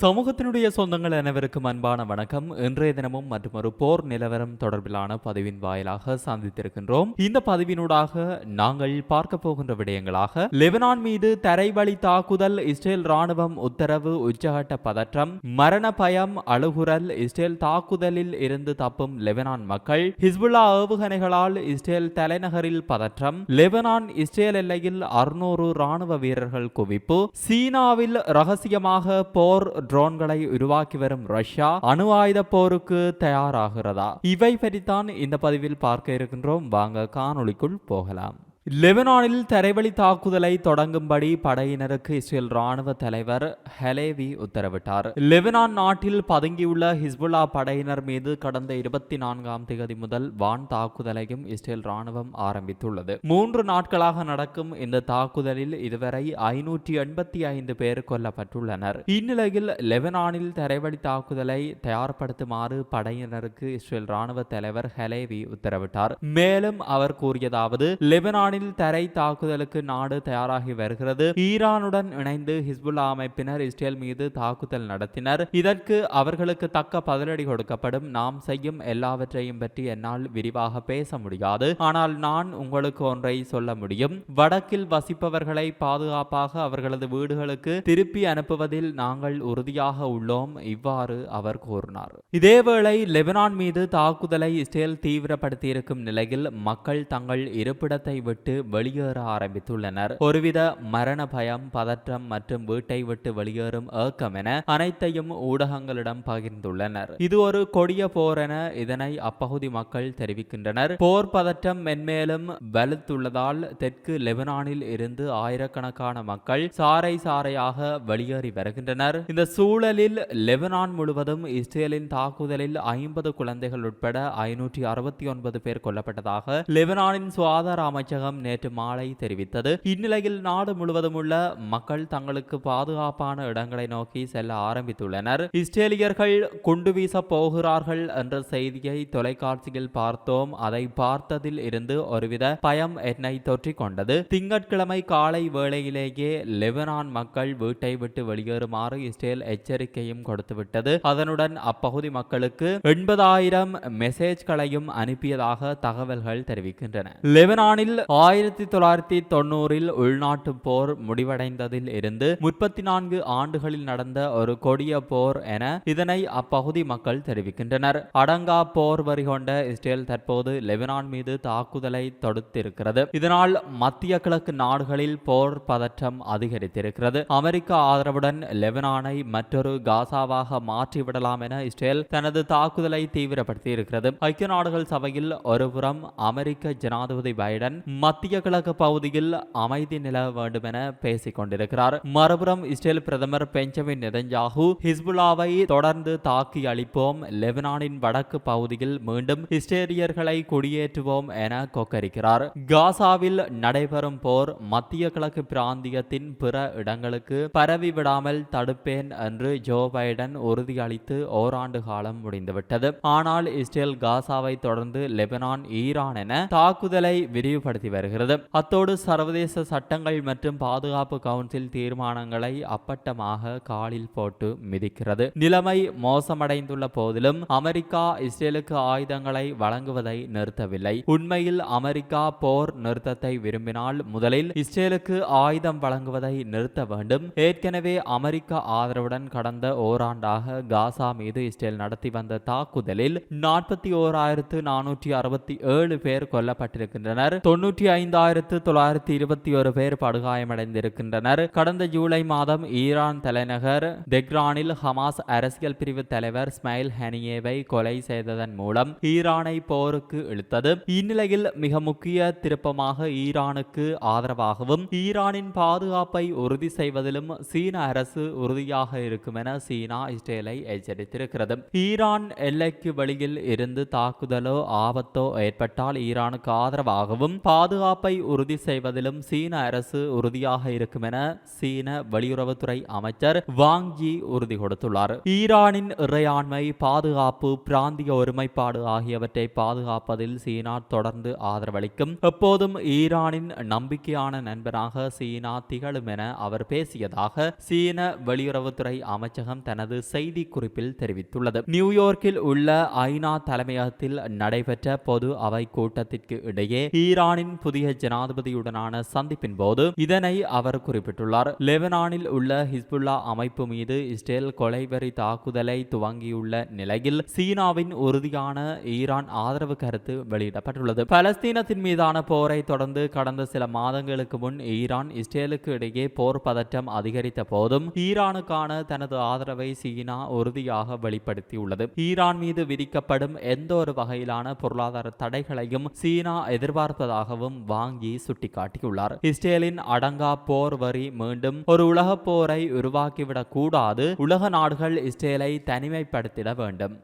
சமூகத்தினுடைய சொந்தங்கள் அனைவருக்கும் அன்பான வணக்கம். இன்றைய தினமும் மற்றும் ஒரு போர் நிலவரம் தொடர்பிலான பதிவின் வாயிலாக சந்தித்திருக்கின்றோம். இந்த பதிவினூடாக நாங்கள் பார்க்க போகின்ற விடயங்களாக லெபனான் மீது தரைவழி தாக்குதல் இஸ்ரேல் ராணுவம் உத்தரவு உச்சகட்ட பதற்றம் மரண பயம் அழுகுரல் இஸ்ரேல் தாக்குதலில் இருந்து தப்பும் லெபனான் மக்கள் ஹிஸ்புல்லா ஏவுகணைகளால் இஸ்ரேல் தலைநகரில் பதற்றம் லெபனான் இஸ்ரேல் எல்லையில் அறுநூறு ராணுவ வீரர்கள் குவிப்பு சீனாவில் ரகசியமாக போர் ட்ரோன்களை உருவாக்கி வரும் ரஷ்யா அணு ஆயுத போருக்கு தயாராகிறதா? இவை பற்றித்தான் இந்த பதிவில் பார்க்க இருக்கின்றோம். வாங்க காணொளிக்குள் போகலாம். லெபனானில் தரைவழி தாக்குதலை தொடங்கும்படி படையினருக்கு இஸ்ரேல் ராணுவ தலைவர் ஹெலேவி உத்தரவிட்டார். லெபனான் நாட்டில் பதுங்கியுள்ள ஹிஸ்புல்லா படையினர் மீது கடந்த இருபத்தி நான்காம் தேதி முதல் வான் தாக்குதலையும் இஸ்ரேல் ராணுவம் ஆரம்பித்துள்ளது. மூன்று நாட்களாக நடக்கும் இந்த தாக்குதலில் இதுவரை ஐநூற்றி எண்பத்தி ஐந்து பேர் கொல்லப்பட்டுள்ளனர். இந்நிலையில் லெபனானில் தரைவழி தாக்குதலை தயார்படுத்துமாறு படையினருக்கு இஸ்ரேல் ராணுவ தலைவர் ஹெலேவி உத்தரவிட்டார். மேலும் அவர் கூறியதாவது லெபனானில் தரை தாக்குதலுக்கு நாடு தயாராகி வருகிறது. ஈரானுடன் இணைந்து ஹிஸ்புல்லா அமைப்பினர் இஸ்ரேல் மீது தாக்குதல் நடத்தினர். இதற்கு அவர்களுக்கு தக்க பதிலடி கொடுக்கப்படும். நாம் செய்யும் எல்லாவற்றையும் பற்றி என்னால் விரிவாக பேச முடியாது. ஆனால் நான் உங்களுக்கு ஒன்றை சொல்ல முடியும். வடக்கில் வசிப்பவர்களை பாதுகாப்பாக அவர்களது வீடுகளுக்கு திருப்பி அனுப்புவதில் நாங்கள் உறுதியாக உள்ளோம் இவ்வாறு அவர் கூறினார். இதேவேளை லெபனான் மீது தாக்குதலை இஸ்ரேல் தீவிரப்படுத்தியிருக்கும் நிலையில் மக்கள் தங்கள் இருப்பிடத்தை விட்டு வெளியேற ஆரம்பித்துள்ளனர். ஒருவித மரண பயம் பதற்றம் மற்றும் வீட்டை விட்டு வெளியேறும் ஏக்கம் என அனைத்தையும் ஊடகங்களிடம் பகிர்ந்துள்ளனர். இது ஒரு கொடிய போர் என இதனை அப்பகுதி மக்கள் தெரிவிக்கின்றனர். போர் பதற்றம் மென்மேலும் வலுத்துள்ளதால் தெற்கு லெபனானில் இருந்து ஆயிரக்கணக்கான மக்கள் சாறை சாறையாக வெளியேறி வருகின்றனர். இந்த சூழலில் லெபனான் முழுவதும் இஸ்ரேலின் தாக்குதலில் ஐம்பது குழந்தைகள் உட்பட ஐநூற்றி அறுபத்தி ஒன்பது பேர் கொல்லப்பட்டதாக லெபனானின் சுகாதார அமைச்சகம் அமைச்சகம் நேற்று மாலை தெரிவித்தது. இந்நிலையில் நாடு முழுவதும் உள்ள மக்கள் தங்களுக்கு பாதுகாப்பான இடங்களை நோக்கி செல்ல ஆரம்பித்துள்ளனர். இஸ்ரேலியர்கள் குண்டு வீச போகிறார்கள் என்ற செய்தியை தொலைக்காட்சியில் பார்த்தோம். அதை பார்த்ததில் இருந்து ஒருவித பயம் என்னை தொற்றிக் கொண்டது திங்கட்கிழமை காலை வேளையிலேயே லெபனான் மக்கள் வீட்டை விட்டு வெளியேறுமாறு இஸ்ரேல் எச்சரிக்கையும் கொடுத்துவிட்டது. அதனுடன் அப்பகுதி மக்களுக்கு எண்பதாயிரம் மெசேஜ்களையும் அனுப்பியதாக தகவல்கள் தெரிவிக்கின்றன. லெபனானில் ஆயிரத்தி தொள்ளாயிரத்தி தொண்ணூறில் உள்நாட்டு போர் முடிவடைந்ததில் இருந்து முப்பத்தி நான்கு ஆண்டுகளில் நடந்த ஒரு கொடிய போர் என இதனை அப்பகுதி மக்கள் தெரிவிக்கின்றனர். அடங்கா போர் வரி கொண்ட இஸ்ரேல் தற்போது லெபனான் மீது தாக்குதலை தொடுத்திருக்கிறது. இதனால் மத்திய கிழக்கு நாடுகளில் போர் பதற்றம் அதிகரித்திருக்கிறது. அமெரிக்க ஆதரவுடன் லெபனானை மற்றொரு காசாவாக மாற்றிவிடலாம் என இஸ்ரேல் தனது தாக்குதலை தீவிரப்படுத்தி இருக்கிறது ஐக்கிய நாடுகள் சபையில் ஒருபுறம் அமெரிக்க ஜனாதிபதி பைடன் மத்திய கிழக்கு பகுதியில் அமைதி நிலவ வேண்டும் என பேசிக் கொண்டிருக்கிறார் மறுபுறம் இஸ்ரேல் பிரதமர் பெஞ்சமின் நெதன்யாகு ஹிஸ்புல்லாவை தொடர்ந்து தாக்கி அளிப்போம் லெபனானின் வடக்கு பகுதியில் மீண்டும் இஸ்ரேலியர்களை குடியேற்றுவோம் என கொக்கரிக்கிறார். காசாவில் நடைபெறும் போர் மத்திய கிழக்கு பிராந்தியத்தின் பிற இடங்களுக்கு பரவி விடாமல் தடுப்பேன் என்று ஜோ பைடன் உறுதியளித்து ஓராண்டு காலம் முடிந்துவிட்டது. ஆனால் இஸ்ரேல் காசாவை தொடர்ந்து லெபனான் ஈரான் என தாக்குதலை விரிவுபடுத்தி வருகிறது. அத்தோடு சர்வதேச சட்டங்கள் மற்றும் பாதுகாப்பு கவுன்சில் தீர்மானங்களை அப்பட்டமாக காலில் போட்டு மிதிக்கிறது. நிலைமை மோசமடைந்துள்ள போதிலும் அமெரிக்கா இஸ்ரேலுக்கு ஆயுதங்களை வழங்குவதை நிறுத்தவில்லை. உண்மையில் அமெரிக்கா போர் நிறுத்தத்தை விரும்பினால் முதலில் இஸ்ரேலுக்கு ஆயுதம் வழங்குவதை நிறுத்த வேண்டும். ஏற்கனவே அமெரிக்க ஆதரவுடன் கடந்த ஓராண்டாக காசா மீது இஸ்ரேல் நடத்தி வந்த தாக்குதலில் நாற்பத்தி ஓராயிரத்து நானூற்றி அறுபத்தி ஏழு பேர் கொல்லப்பட்டிருக்கின்றனர். தொன்னூற்றி ஐந்தாயிரத்து தொள்ளாயிரத்தி இருபத்தி ஒரு பேர் படுகாயமடைந்திருக்கின்றனர் கடந்த ஜூலை மாதம் ஈரான் தலைநகர் தெக்ரானில் ஹமாஸ் அரசியல் பிரிவு தலைவர் ஸ்மைல் ஹனியேவை கொலை செய்ததன் மூலம் ஈரானை போருக்கு இழுத்தது. இந்நிலையில் மிக முக்கிய திருப்பமாக ஈரானுக்கு ஆதரவாகவும் ஈரானின் பாதுகாப்பை உறுதி செய்வதிலும் சீன அரசு உறுதியாக இருக்கும் என சீனா இஸ்ரேலை எச்சரித்திருக்கிறது. ஈரான் எல்லைக்கு வெளியில் இருந்து தாக்குதலோ ஆபத்தோ ஏற்பட்டால் ஈரானுக்கு ஆதரவாகவும் பாதுகாப்பு பாதுகாப்பை உறுதி செய்வதிலும் சீன அரசு உறுதியாக இருக்கும் என சீன வெளியுறவுத்துறை அமைச்சர் வாங் ஜி உறுதி கொடுத்துள்ளார். ஈரானின் இறையாண்மை பாதுகாப்பு பிராந்திய ஒருமைப்பாடு ஆகியவற்றை பாதுகாப்பதில் சீனா தொடர்ந்து ஆதரவளிக்கும். எப்போதும் ஈரானின் நம்பிக்கையான நண்பனாக சீனா திகழும் என அவர் பேசியதாக சீன வெளியுறவுத்துறை அமைச்சகம் தனது செய்தி குறிப்பில் தெரிவித்துள்ளது. நியூயார்க்கில் உள்ள ஐநா தலைமையகத்தில் நடைபெற்ற பொது அவை கூட்டத்திற்கு இடையே ஈரானின் புதிய ஜனாதிபதியுடனான சந்திப்பின் போது இதனை அவர் குறிப்பிட்டுள்ளார். லெபனானில் உள்ள ஹிஸ்புல்லா அமைப்பு மீது இஸ்ரேல் கொலைவெறி தாக்குதலை துவங்கியுள்ள நிலையில் சீனாவின் உறுதியான ஈரான் ஆதரவு கருத்து வெளியிடப்பட்டுள்ளது. பலஸ்தீனத்தின் மீதான போரை தொடர்ந்து கடந்த சில மாதங்களுக்கு முன் ஈரான் இஸ்ரேலுக்கு இடையே போர் பதற்றம் அதிகரித்த போதும் ஈரானுக்கான தனது ஆதரவை சீனா உறுதியாக வெளிப்படுத்தியுள்ளது. ஈரான் மீது விதிக்கப்படும் எந்த ஒரு வகையிலான பொருளாதார தடைகளையும் சீனா எதிர்பார்ப்பதாகவும் வாங்கி சுட்டிக்காட்டியுள்ளார் இஸ்ரேலின் அடங்கா போர் வரி மீண்டும் ஒரு உலக போரை உருவாக்கிவிடக் கூடாது. உலக நாடுகள் இஸ்ரேலை தனிமைப்படுத்திட வேண்டும்.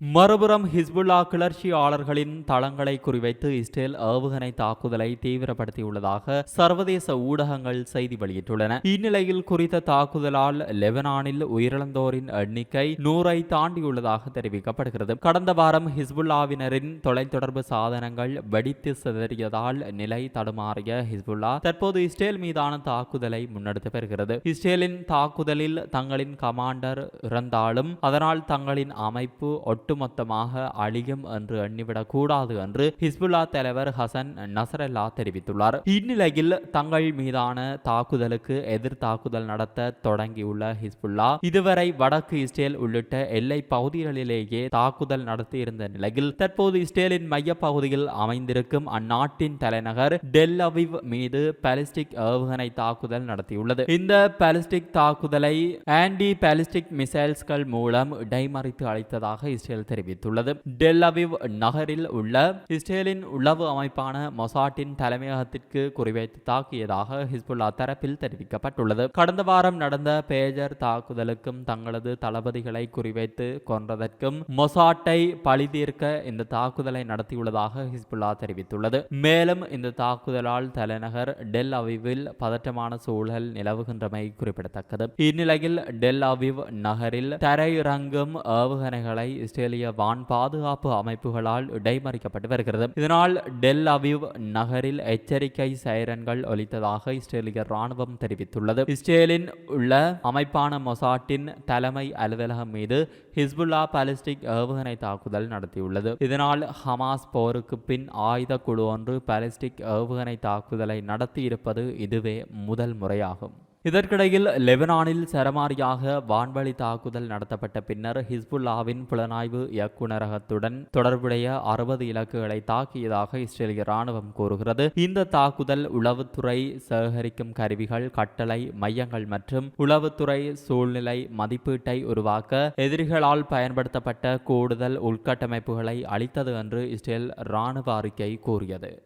மறுபுறம் ஹிஸ்புல்லா கிளர்ச்சியாளர்களின் தளங்களை குறிவைத்து இஸ்ரேல் ஏவுகணை தாக்குதலை தீவிரப்படுத்தியுள்ளதாக சர்வதேச ஊடகங்கள் செய்தி வெளியிட்டுள்ளன. இந்நிலையில் குறித்த தாக்குதலால் லெபனானில் உயிரிழந்தோரின் எண்ணிக்கை நூறை தாண்டியுள்ளதாக தெரிவிக்கப்படுகிறது. கடந்த வாரம் ஹிஸ்புல்லாவினரின் தொலைத்தொடர்பு சாதனங்கள் வெடித்து சிதறியதால் நிலை தடுமாறிய ஹிஸ்புல்லா தற்போது இஸ்ரேல் மீதான தாக்குதலை முன்னெடுத்து வருகிறது. இஸ்ரேலின் தாக்குதலில் தங்களின் கமாண்டர் இறந்தாலும் அதனால் தங்களின் அமைப்பு ஒட்டுமொத்தமாக அழியும் என்று எண்ணிவிடக் கூடாது என்று ஹிஸ்புல்லா தலைவர் ஹசன் நசரல்லா தெரிவித்துள்ளார். இந்நிலையில் தங்கள் மீதான தாக்குதலுக்கு எதிர் தாக்குதல் நடத்த தொடங்கியுள்ள ஹிஸ்புல்லா இதுவரை வடக்கு இஸ்ரேல் உள்ளிட்ட எல்லை பகுதிகளிலேயே தாக்குதல் நடத்தியிருந்த நிலையில் தற்போது இஸ்ரேலின் மையப்பகுதியில் அமைந்திருக்கும் அந்நாட்டின் தலைநகர் டெல் அவிவ் மீது பாலிஸ்டிக் ஏவுகணை தாக்குதல் நடத்தியுள்ளது. இந்த பாலிஸ்டிக் தாக்குதலை ஆன்டி பாலிஸ்டிக் மிசைல்ஸ்கள் மூலம் இடைமறித்து அழைத்ததாக இஸ்ரேல் தெரிவித்துள்ளது. டெல் அவிவ் நகரில் உள்ள இஸ்ரேலின் உளவு அமைப்பான மொசாட்டின் தலைமையகத்திற்கு குறிவைத்து தாக்கியதாக ஹிஸ்புல்லா தரப்பில் தெரிவிக்கப்பட்டுள்ளது. கடந்த வாரம் நடந்த பேஜர் தாக்குதலுக்கும் தங்களது தளபதிகளை குறிவைத்து கொன்றதற்கும் மொசாட்டை பழிதீர்க்க இந்த தாக்குதலை நடத்தியுள்ளதாக ஹிஸ்புல்லா தெரிவித்துள்ளது. மேலும் இந்த தாக்குதலால் தலைநகர் டெல் அவிவில் பதற்றமான சூழல் நிலவுகின்றமை குறிப்பிடத்தக்கது. இந்நிலையில் டெல் அவிவ் நகரில் தரையிறங்கும் ஏவுகணைகளை இஸ்ரேலிய வான் பாதுகாப்பு அமைப்புகளால் இடைமறிக்கப்பட்டு வருகிறது. இதனால் டெல் அவிவ் நகரில் எச்சரிக்கை சைரன்கள் ஒலித்ததாக இஸ்ரேலிய ராணுவம் தெரிவித்துள்ளது. இஸ்ரேலின் உள்ள அமைப்பான மொசாட்டின் தலைமை அலுவலகம் மீது ஹிஸ்புல்லா பாலிஸ்டிக் ஏவுகணை தாக்குதல் நடத்தியுள்ளது. இதனால் ஹமாஸ் போருக்கு பின் ஆயுத குழு ஒன்று பாலிஸ்டிக் ஏவுகணை தாக்குதலை நடத்தியிருப்பது இதுவே முதல் முறையாகும். இதற்கிடையில் லெபனானில் சரமாரியாக வான்வழி தாக்குதல் நடத்தப்பட்ட பின்னர் ஹிஸ்புல்லாவின் புலனாய்வு இயக்குநரகத்துடன் தொடர்புடைய அறுபது இலக்குகளை தாக்கியதாக இஸ்ரேலிய ராணுவம் கூறுகிறது. இந்த தாக்குதல் உளவுத்துறை சேகரிக்கும் கருவிகள் கட்டளை மையங்கள் மற்றும் உளவுத்துறை சூழ்நிலை மதிப்பீட்டை உருவாக்க எதிரிகளால் பயன்படுத்தப்பட்ட கூடுதல் உள்கட்டமைப்புகளை அளித்தது என்று இஸ்ரேல் ராணுவ அறிக்கை கூறியது.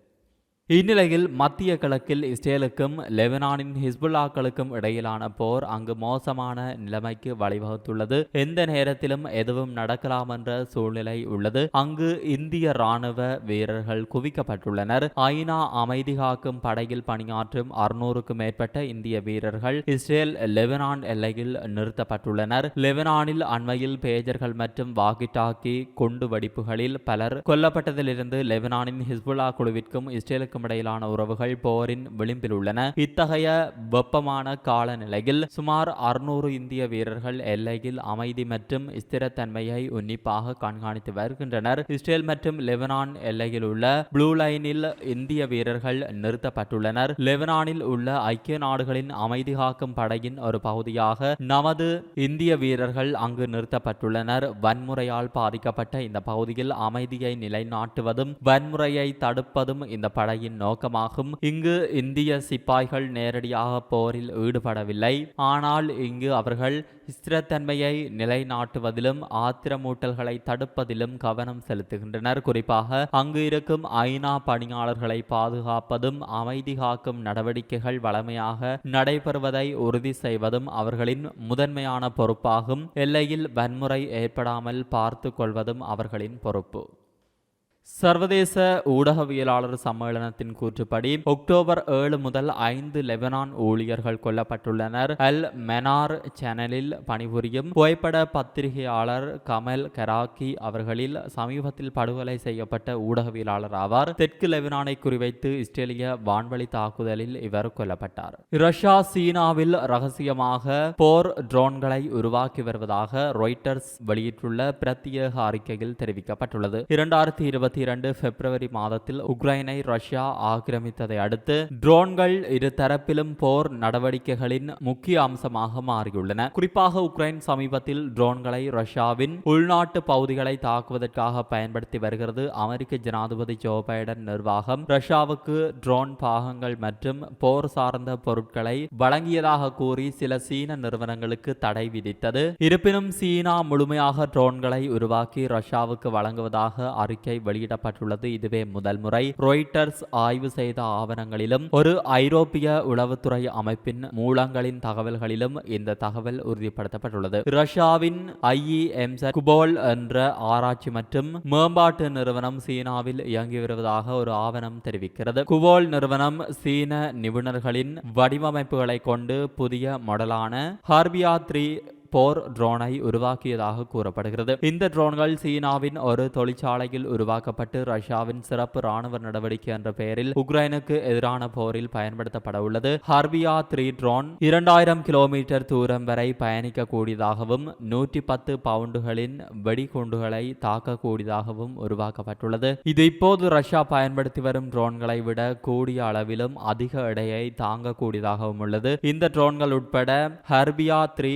இந்நிலையில் மத்திய கிழக்கில் இஸ்ரேலுக்கும் லெபனானின் ஹிஸ்புல்லாக்களுக்கும் இடையிலான போர் அங்கு மோசமான நிலைமைக்கு வழிவகுத்துள்ளது. எந்த நேரத்திலும் எதுவும் நடக்கலாம் என்ற சூழ்நிலை உள்ளது. அங்கு இந்திய ராணுவ வீரர்கள் குவிக்கப்பட்டுள்ளனர். ஐநா அமைதி காக்கும் படையில் பணியாற்றும் அறுநூறுக்கும் மேற்பட்ட இந்திய வீரர்கள் இஸ்ரேல் லெபனான் எல்லையில் நிறுத்தப்பட்டுள்ளனர். லெபனானில் அண்மையில் பேஜர்கள் மற்றும் வாக்கி டாக்கி குண்டு வெடிப்புகளில் பலர் கொல்லப்பட்டதிலிருந்து லெபனானின் ஹிஸ்புல்லா குழுவிற்கும் இஸ்ரேலுக்கும் இடையிலான உறவுகள் போரின் விளிம்பில் உள்ளன. இத்தகைய வெப்பமான காலநிலையில் சுமார் அறுநூறு இந்திய வீரர்கள் எல்லையில் அமைதி மற்றும் ஸ்திரத்தன்மையை உன்னிப்பாக கண்காணித்து வருகின்றனர். இஸ்ரேல் மற்றும் லெபனான் எல்லையில் உள்ள ப்ளூ லைனில் இந்திய வீரர்கள் நிறுத்தப்பட்டுள்ளனர். லெபனானில் உள்ள ஐக்கிய நாடுகளின் அமைதி காக்கும் படையின் ஒரு பகுதியாக நமது இந்திய வீரர்கள் அங்கு நிறுத்தப்பட்டுள்ளனர். வன்முறையால் பாதிக்கப்பட்ட இந்த பகுதியில் அமைதியை நிலைநாட்டுவதும் வன்முறையை தடுப்பதும் இந்த படையின் நோக்கமாகும். இங்கு இந்திய சிப்பாய்கள் நேரடியாக போரில் ஈடுபடவில்லை. ஆனால் இங்கு அவர்கள் ஸ்திரத்தன்மையை நிலைநாட்டுவதிலும் ஆத்திரமூட்டல்களை தடுப்பதிலும் கவனம் செலுத்துகின்றனர். குறிப்பாக அங்கு இருக்கும் ஐநா பணியாளர்களை பாதுகாப்பதும் அமைதி காக்கும் நடவடிக்கைகள் வளமையாக நடைபெறுவதை உறுதி செய்வதும் அவர்களின் முதன்மையான பொறுப்பாகும். எல்லையில் வன்முறை ஏற்படாமல் பார்த்து கொள்வதும் அவர்களின் பொறுப்பு. சர்வதேச ஊடகவியலாளர் சம்மேளனத்தின் கூற்றுப்படி அக்டோபர் ஏழு முதல் ஐந்து லெபனான் ஊழியர்கள் கொல்லப்பட்டுள்ளனர். அல் மெனார் சேனலில் பணிபுரியும் புகைப்பட பத்திரிகையாளர் கமல் கராக்கி அவர்களில் சமீபத்தில் படுகொலை செய்யப்பட்ட ஊடகவியலாளர் ஆவார். தெற்கு லெபனானை குறிவைத்து இஸ்ரேலிய வான்வழி தாக்குதலில் இவர் கொல்லப்பட்டார். ரஷ்யா சீனாவில் ரகசியமாக போர் ட்ரோன்களை உருவாக்கி வருவதாக ரொய்ட்டர்ஸ் வெளியிட்டுள்ள பிரத்யேக அறிக்கையில் தெரிவிக்கப்பட்டுள்ளது. இரண்டாயிரத்தி இருபத்தி இருபத்தி இரண்டு பிப்ரவரி மாதத்தில் உக்ரைனை ரஷ்யா ஆக்கிரமித்ததை அடுத்து ட்ரோன்கள் இருதரப்பிலும் போர் நடவடிக்கைகளின் முக்கிய அம்சமாக மாறியுள்ளன. குறிப்பாக உக்ரைன் சமீபத்தில் ட்ரோன்களை ரஷ்யாவின் உள்நாட்டு பகுதிகளை தாக்குவதற்காக பயன்படுத்தி வருகிறது. அமெரிக்க ஜனாதிபதி ஜோ பைடன் நிர்வாகம் ரஷ்யாவுக்கு ட்ரோன் பாகங்கள் மற்றும் போர் சார்ந்த பொருட்களை வழங்கியதாக கூறி சில சீன நிறுவனங்களுக்கு தடை விதித்தது. இருப்பினும் சீனா முழுமையாக ட்ரோன்களை உருவாக்கி ரஷ்யாவுக்கு வழங்குவதாக அறிக்கை வெளி வெளியிடப்பட்டுள்ளது. இதுவே முதல் முறை ரொய்டர்ஸ் ஆய்வு செய்த ஆவணங்களிலும் ஒரு ஐரோப்பிய உளவுத்துறை அமைப்பின் மூலங்களின் தகவல்களிலும் இந்த தகவல் உறுதிப்படுத்தப்பட்டுள்ளது. ரஷ்யாவின் ஐஇஎம்ச குபோல் என்ற ஆராய்ச்சி மற்றும் மேம்பாட்டு நிறுவனம் சீனாவில் இயங்கி வருவதாக ஒரு ஆவணம் தெரிவிக்கிறது. குபோல் நிறுவனம் சீன நிபுணர்களின் வடிவமைப்புகளை கொண்டு புதிய மாடலான ஹார்பியா த்ரீ போர் ட்ரோனை உருவாக்கியதாக கூறப்படுகிறது. இந்த ட்ரோன்கள் சீனாவின் ஒரு தொழிற்சாலையில் உருவாக்கப்பட்டு ரஷ்யாவின் சிறப்பு ராணுவ நடவடிக்கை என்ற பெயரில் உக்ரைனுக்கு எதிரான போரில் பயன்படுத்தப்பட உள்ளது. ஹர்பியா த்ரீ ட்ரோன் இரண்டாயிரம் கிலோமீட்டர் தூரம் வரை பயணிக்க கூடியதாகவும் நூற்றி பத்து பவுண்டுகளின் வெடிகுண்டுகளை தாக்கக்கூடியதாகவும் உருவாக்கப்பட்டுள்ளது. இது இப்போது ரஷ்யா பயன்படுத்தி வரும் ட்ரோன்களை விட கூடிய அளவிலும் அதிக எடையை தாங்கக்கூடியதாகவும் உள்ளது. இந்த ட்ரோன்கள் உட்பட ஹர்பியா த்ரீ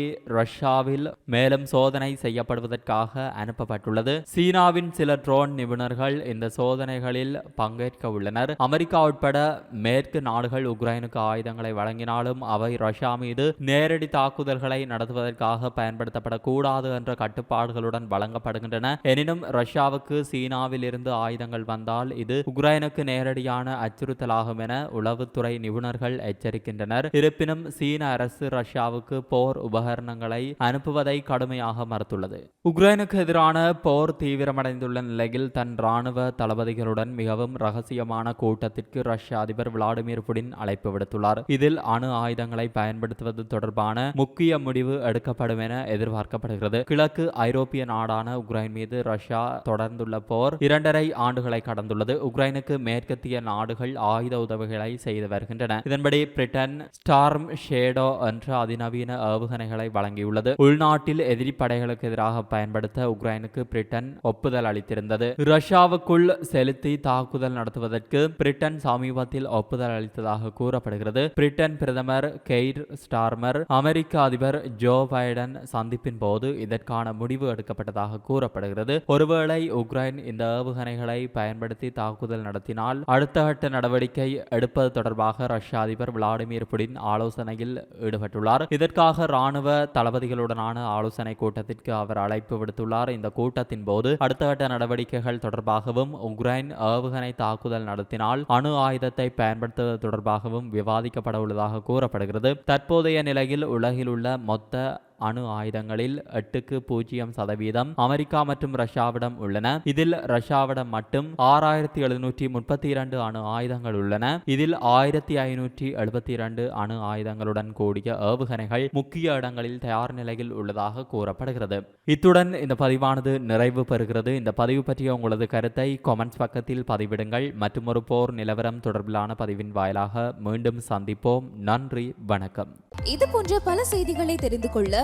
ரஷ்யாவில் மேலும் சோதனை செய்யப்படுவதற்காக அனுப்பப்பட்டுள்ளது. சீனாவின் சில ட்ரோன் நிபுணர்கள் இந்த சோதனைகளில் பங்கேற்க உள்ளனர். அமெரிக்கா உட்பட மேற்கு நாடுகள் உக்ரைனுக்கு ஆயுதங்களை வழங்கினாலும் அவை ரஷ்யா மீது நேரடி தாக்குதல்களை நடத்துவதற்காக பயன்படுத்தப்படக்கூடாது என்ற கட்டுப்பாடுகளுடன் வழங்கப்படுகின்றன. எனினும் ரஷ்யாவுக்கு சீனாவில் இருந்து ஆயுதங்கள் வந்தால் இது உக்ரைனுக்கு நேரடியான அச்சுறுத்தலாகும் என உளவுத்துறை நிபுணர்கள் எச்சரிக்கின்றனர். இருப்பினும் சீன அரசு ரஷ்யாவுக்கு போர் உபகரணங்களை அனுப்புவதை கடுமையாக மறுத்துள்ளது. உக்ரைனுக்கு எதிரான போர் தீவிரமடைந்துள்ள நிலையில் தன் ராணுவ தளபதிகளுடன் மிகவும் ரகசியமான கூட்டத்திற்கு ரஷ்ய அதிபர் விளாடிமிர் புடின் அழைப்பு விடுத்துள்ளார். இதில் அணு ஆயுதங்களை பயன்படுத்துவது தொடர்பான முக்கிய முடிவு எடுக்கப்படும் என எதிர்பார்க்கப்படுகிறது. கிழக்கு ஐரோப்பிய நாடான உக்ரைன் மீது ரஷ்யா தொடர்ந்துள்ள போர் இரண்டரை ஆண்டுகளை கடந்துள்ளது. உக்ரைனுக்கு மேற்கத்திய நாடுகள் ஆயுத உதவிகளை செய்து வருகின்றன. இதன்படி பிரிட்டன் ஸ்டார்ம் ஷேடோ என்ற அதிநவீன ஏவுகணைகளை வழங்கியுள்ளது. உள்நாட்டில் எதிரி படைகளுக்கு எதிராக பயன்படுத்த உக்ரைனுக்கு பிரிட்டன் ஒப்புதல் அளித்திருந்தது. ரஷ்யாவுக்குள் செலுத்தி தாக்குதல் நடத்துவதற்கு பிரிட்டன் சமீபத்தில் ஒப்புதல் அளித்ததாக கூறப்படுகிறது. பிரிட்டன் பிரதமர் கெய்ர் ஸ்டார்மர் அமெரிக்க அதிபர் ஜோ பைடன் சந்திப்பின் போது இதற்கான முடிவு எடுக்கப்பட்டதாக கூறப்படுகிறது. ஒருவேளை உக்ரைன் இந்த ஏவுகணைகளை பயன்படுத்தி தாக்குதல் நடத்தினால் அடுத்த கட்ட நடவடிக்கை எடுப்பது தொடர்பாக ரஷ்ய அதிபர் விளாடிமிர் புடின் ஆலோசனையில் ஈடுபட்டுள்ளார். இதற்காக ராணுவ அதிகாரிகளுடனான ஆலோசனை கூட்டத்திற்கு அவர் அழைப்பு விடுத்துள்ளார். இந்த கூட்டத்தின் போது அடுத்த கட்ட நடவடிக்கைகள் தொடர்பாகவும் உக்ரைன் ஏவுகணை தாக்குதல் நடத்தினால் அணு ஆயுதத்தை பயன்படுத்துவது தொடர்பாகவும் விவாதிக்கப்பட உள்ளதாக கூறப்படுகிறது. தற்போதைய நிலையில் உலகில் உள்ள மொத்த அணு ஆயுதங்களில் எட்டுக்கு பூஜ்ஜியம் சதவீதம் அமெரிக்கா மற்றும் ரஷ்யாவிடம் உள்ளன. இதில் ரஷ்யாவிடம் மட்டும் ஆறாயிரத்தி எழுநூற்றி முப்பத்தி இரண்டு அணு ஆயுதங்கள் உள்ளன. இதில் ஆயிரத்தி ஐநூற்றி எழுபத்தி இரண்டு அணு ஆயுதங்களுடன் கூடிய ஏவுகணைகள் முக்கிய இடங்களில் தயார் நிலையில் உள்ளதாக கூறப்படுகிறது. இத்துடன் இந்த பதிவானது நிறைவு பெறுகிறது. இந்த பதிவு பற்றிய உங்களது கருத்தை கொமெண்ட்ஸ் பக்கத்தில் பதிவிடுங்கள். மற்றும் ஒரு போர் நிலவரம் தொடர்பிலான பதிவின் வாயிலாக மீண்டும் சந்திப்போம். நன்றி வணக்கம். இது போன்ற பல செய்திகளை தெரிந்து கொள்ள